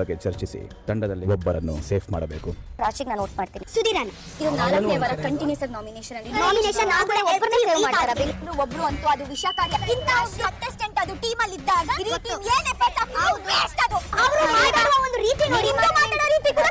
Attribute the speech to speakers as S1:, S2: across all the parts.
S1: ಬಗ್ಗೆ ಚರ್ಚಿಸಿ ತಂಡದಲ್ಲಿ ಒಬ್ಬರನ್ನು ಸೇಫ್ ಮಾಡಬೇಕು.
S2: ರಾಶಿಗೆ ನಾನು ನೋಟ್ ಮಾಡ್ತೀನಿ.
S3: ಸುಧೀರನ್
S2: ಇದು ನಾಲ್ಕನೇ ವಾರ ಕಂಟಿನ್ಯೂಸ್ ಆಗಿ ನಾಮಿನೇಷನ್ ಅಲ್ಲಿ.
S3: ನಾಮಿನೇಷನ್ ಆದ್ರೆ ಒಬ್ಬರನ್ನ ಸೇವ್ ಮಾಡ್ತಾರ.
S2: ಒಬ್ರು ಒಬ್ರು ಅಂತೂ ಅದು ವಿಷಕಾರಿ ಇಂತ ಕಂಟೆಸ್ಟೆಂಟ್ ಅದು ಟೀಮ್ ಅಲ್ಲಿ ಇದ್ದಾಗ ಇಡೀ ಟೀಮ್ ಏನ್ ಎಫೆಕ್ಟ್ ಆಗ್ತದೆ ವೇಸ್ಟ್ ಅದು.
S3: ಅವ್ರು ಮಾತಾಡೋ ಒಂದು ರೀತಿ ನೋಡಿ.
S2: ಮಾತಾಡೋ ರೀತಿ ಕೂಡ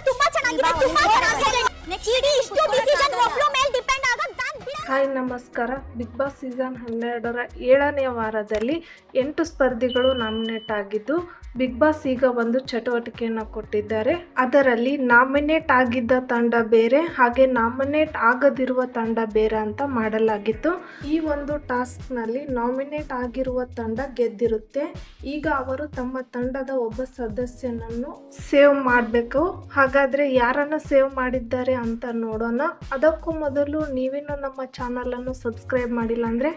S4: ನಮಸ್ಕಾರ. ಬಿಗ್ ಬಾಸ್ ಸೀಸನ್ ಹನ್ನೆರಡರ ಏಳನೇ ವಾರದಲ್ಲಿ ಎಂಟು ಸ್ಪರ್ಧಿಗಳು ನಾಮಿನೇಟ್ ಆಗಿದ್ದು, ಬಿಗ್ ಬಾಸ್ ಈಗ ಒಂದು ಚಟುವಟಿಕೆಯನ್ನು ಕೊಟ್ಟಿದ್ದಾರೆ. ಅದರಲ್ಲಿ ನಾಮಿನೇಟ್ ಆಗಿದ್ದ ತಂಡ ಬೇರೆ, ಹಾಗೆ ನಾಮಿನೇಟ್ ಆಗದಿರುವ ತಂಡ ಬೇರೆ ಅಂತ ಮಾಡಲಾಗಿತ್ತು. ಈ ಒಂದು ಟಾಸ್ಕ್ನಲ್ಲಿ ನಾಮಿನೇಟ್ ಆಗಿರುವ ತಂಡ ಗೆದ್ದಿರುತ್ತೆ. ಈಗ ಅವರು ತಮ್ಮ ತಂಡದ ಒಬ್ಬ ಸದಸ್ಯನನ್ನು ಸೇವ್ ಮಾಡಬೇಕು. ಹಾಗಾದರೆ ಯಾರನ್ನು ಸೇವ್ ಮಾಡಿದ್ದಾರೆ ಅಂತ ನೋಡೋಣ. ಅದಕ್ಕೂ ಮೊದಲು ನೀವೇನು ನಮ್ಮ ಚಾನಲನ್ನು ಸಬ್ಸ್ಕ್ರೈಬ್ ಮಾಡಿಲ್ಲ ಅಂದ್ರೆ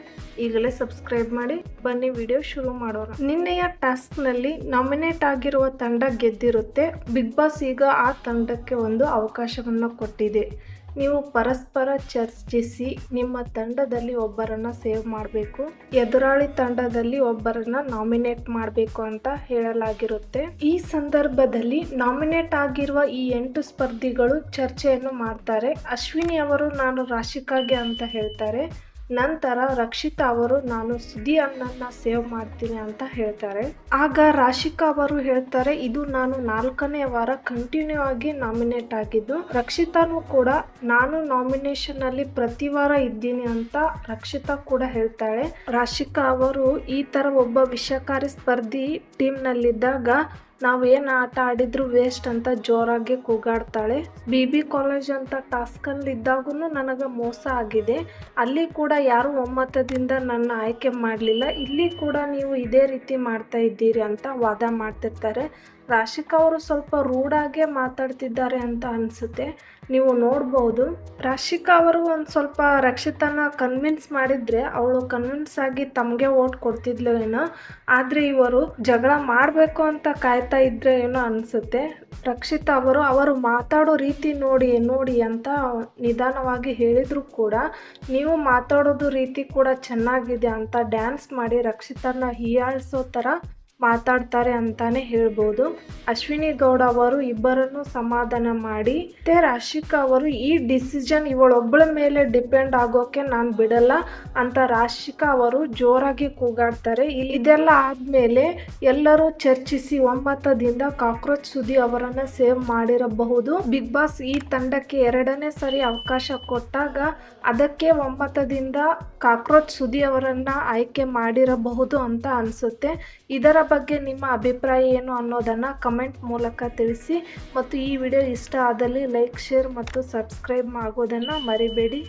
S4: ಈಗಲೇ ಸಬ್ಸ್ಕ್ರೈಬ್ ಮಾಡಿ, ಬನ್ನಿ ವಿಡಿಯೋ ಶುರು ಮಾಡೋಣ. ನಿನ್ನೆಯ ಟಾಸ್ಕ್ನಲ್ಲಿ ನಾಮಿನೇಟ್ ಆಗಿರುವ ತಂಡ ಗೆದ್ದಿರುತ್ತೆ. ಬಿಗ್ ಬಾಸ್ ಈಗ ಆ ತಂಡಕ್ಕೆ ಒಂದು ಅವಕಾಶವನ್ನು ಕೊಟ್ಟಿದೆ. ನೀವು ಪರಸ್ಪರ ಚರ್ಚಿಸಿ ನಿಮ್ಮ ತಂಡದಲ್ಲಿ ಒಬ್ಬರನ್ನ ಸೇವ್ ಮಾಡಬೇಕು, ಎದುರಾಳಿ ತಂಡದಲ್ಲಿ ಒಬ್ಬರನ್ನ ನಾಮಿನೇಟ್ ಮಾಡಬೇಕು ಅಂತ ಹೇಳಲಾಗಿರುತ್ತೆ. ಈ ಸಂದರ್ಭದಲ್ಲಿ ನಾಮಿನೇಟ್ ಆಗಿರುವ ಈ ಎಂಟು ಸ್ಪರ್ಧಿಗಳು ಚರ್ಚೆಯನ್ನು ಮಾಡ್ತಾರೆ. ಅಶ್ವಿನಿ ಅವರು ನಾನು ರಾಶಿಕಾಗೆ ಅಂತ ಹೇಳ್ತಾರೆ. ನಂತರ ರಕ್ಷಿತಾ ಅವರು, ನಾನು ಸುದಿ ಅಣ್ಣನ ಸೇವ್ ಮಾಡ್ತೀನಿ ಅಂತ ಹೇಳ್ತಾರೆ. ಆಗ ರಾಶಿಕಾ ಅವರು ಹೇಳ್ತಾರೆ, ಇದು ನಾನು ನಾಲ್ಕನೇ ವಾರ ಕಂಟಿನ್ಯೂ ಆಗಿ ನಾಮಿನೇಟ್ ಆಗಿದ್ದು, ರಕ್ಷಿತಾನು ಕೂಡ ನಾನು ನಾಮಿನೇಷನ್ ಅಲ್ಲಿ ಪ್ರತಿ ವಾರ ಇದ್ದೀನಿ ಅಂತ ರಕ್ಷಿತಾ ಕೂಡ ಹೇಳ್ತಾಳೆ. ರಾಶಿಕಾ ಅವರು ಈ ತರ ಒಬ್ಬ ವಿಷಕಾರಿ ಸ್ಪರ್ಧಿ ಟೀಮ್ ನಲ್ಲಿದ್ದಾಗ ನಾವು ಏನು ಆಟ ಆಡಿದ್ರು ವೇಸ್ಟ್ ಅಂತ ಜೋರಾಗಿ ಕೂಗಾಡ್ತಾಳೆ. ಬಿ ಬಿ ಕಾಲೇಜ್ ಅಂತ ಟಾಸ್ಕಲ್ಲಿ ಇದ್ದಾಗೂ ನನಗೆ ಮೋಸ ಆಗಿದೆ. ಅಲ್ಲಿ ಕೂಡ ಯಾರು ಒಮ್ಮತದಿಂದ ನನ್ನ ಆಯ್ಕೆ ಮಾಡಲಿಲ್ಲ. ಇಲ್ಲಿ ಕೂಡ ನೀವು ಇದೇ ರೀತಿ ಮಾಡ್ತಾ ಇದ್ದೀರಿ ಅಂತ ವಾದ ಮಾಡ್ತಿರ್ತಾರೆ. ರಾಶಿಕಾ ಅವರು ಸ್ವಲ್ಪ ರೂಡಾಗೆ ಮಾತಾಡ್ತಿದ್ದಾರೆ ಅಂತ ಅನಿಸುತ್ತೆ. ನೀವು ನೋಡ್ಬೋದು, ರಾಶಿಕಾ ಅವರು ಒಂದು ಸ್ವಲ್ಪ ರಕ್ಷಿತನ ಕನ್ವಿನ್ಸ್ ಮಾಡಿದರೆ ಅವಳು ಕನ್ವಿನ್ಸ್ ಆಗಿ ತಮಗೆ ಓಟ್ ಕೊಡ್ತಿದ್ಲು ಏನೋ, ಆದರೆ ಇವರು ಜಗಳ ಮಾಡಬೇಕು ಅಂತ ಕಾಯ್ತಾ ಇದ್ರೆ ಏನೋ ಅನಿಸುತ್ತೆ. ರಕ್ಷಿತಾ ಅವರು ಅವರು ಮಾತಾಡೋ ರೀತಿ ನೋಡಿ ನೋಡಿ ಅಂತ ನಿಧಾನವಾಗಿ ಹೇಳಿದ್ರು ಕೂಡ, ನೀವು ಮಾತಾಡೋದು ರೀತಿ ಕೂಡ ಚೆನ್ನಾಗಿದೆ ಅಂತ ಡ್ಯಾನ್ಸ್ ಮಾಡಿ ರಕ್ಷಿತನ ಹೀಯಾಳಿಸೋ ಥರ ಮಾತಾಡ್ತಾರೆ ಅಂತಾನೆ ಹೇಳ್ಬೋದು. ಅಶ್ವಿನಿ ಗೌಡ ಅವರು ಇಬ್ಬರನ್ನು ಸಮಾಧಾನ ಮಾಡಿ, ಮತ್ತೆ ರಾಶಿಕಾ ಅವರು ಈ ಡಿಸಿಷನ್ ಇವಳೊಬ್ಬಳ ಮೇಲೆ ಡಿಪೆಂಡ್ ಆಗೋಕೆ ನಾನು ಬಿಡಲ್ಲ ಅಂತ ರಾಶಿಕಾ ಅವರು ಜೋರಾಗಿ ಕೂಗಾಡ್ತಾರೆ. ಇದೆಲ್ಲ ಆದ್ಮೇಲೆ ಎಲ್ಲರೂ ಚರ್ಚಿಸಿ ಒಮ್ಮತದಿಂದ ಕಾಕ್ರೋಚ್ ಸುದಿ ಅವರನ್ನ ಸೇವ್ ಮಾಡಿರಬಹುದು. ಬಿಗ್ ಬಾಸ್ ಈ ತಂಡಕ್ಕೆ ಎರಡನೇ ಸರಿ ಅವಕಾಶ ಕೊಟ್ಟಾಗ ಅದಕ್ಕೆ ಒಮ್ಮತದಿಂದ ಕಾಕ್ರೋಚ್ ಸುದಿ ಅವರನ್ನ ಆಯ್ಕೆ ಮಾಡಿರಬಹುದು ಅಂತ ಅನಿಸುತ್ತೆ. ಇದರ ಬಗ್ಗೆ ನಿಮ್ಮ ಅಭಿಪ್ರಾಯ ಏನು ಅನ್ನೋದನ್ನು ಕಮೆಂಟ್ ಮೂಲಕ ತಿಳಿಸಿ. ಮತ್ತು ಈ ವಿಡಿಯೋ ಇಷ್ಟ ಆದಲ್ಲಿ ಲೈಕ್ ಶೇರ್ ಮತ್ತು ಸಬ್ಸ್ಕ್ರೈಬ್ ಆಗೋದನ್ನು ಮರಿಬೇಡಿ.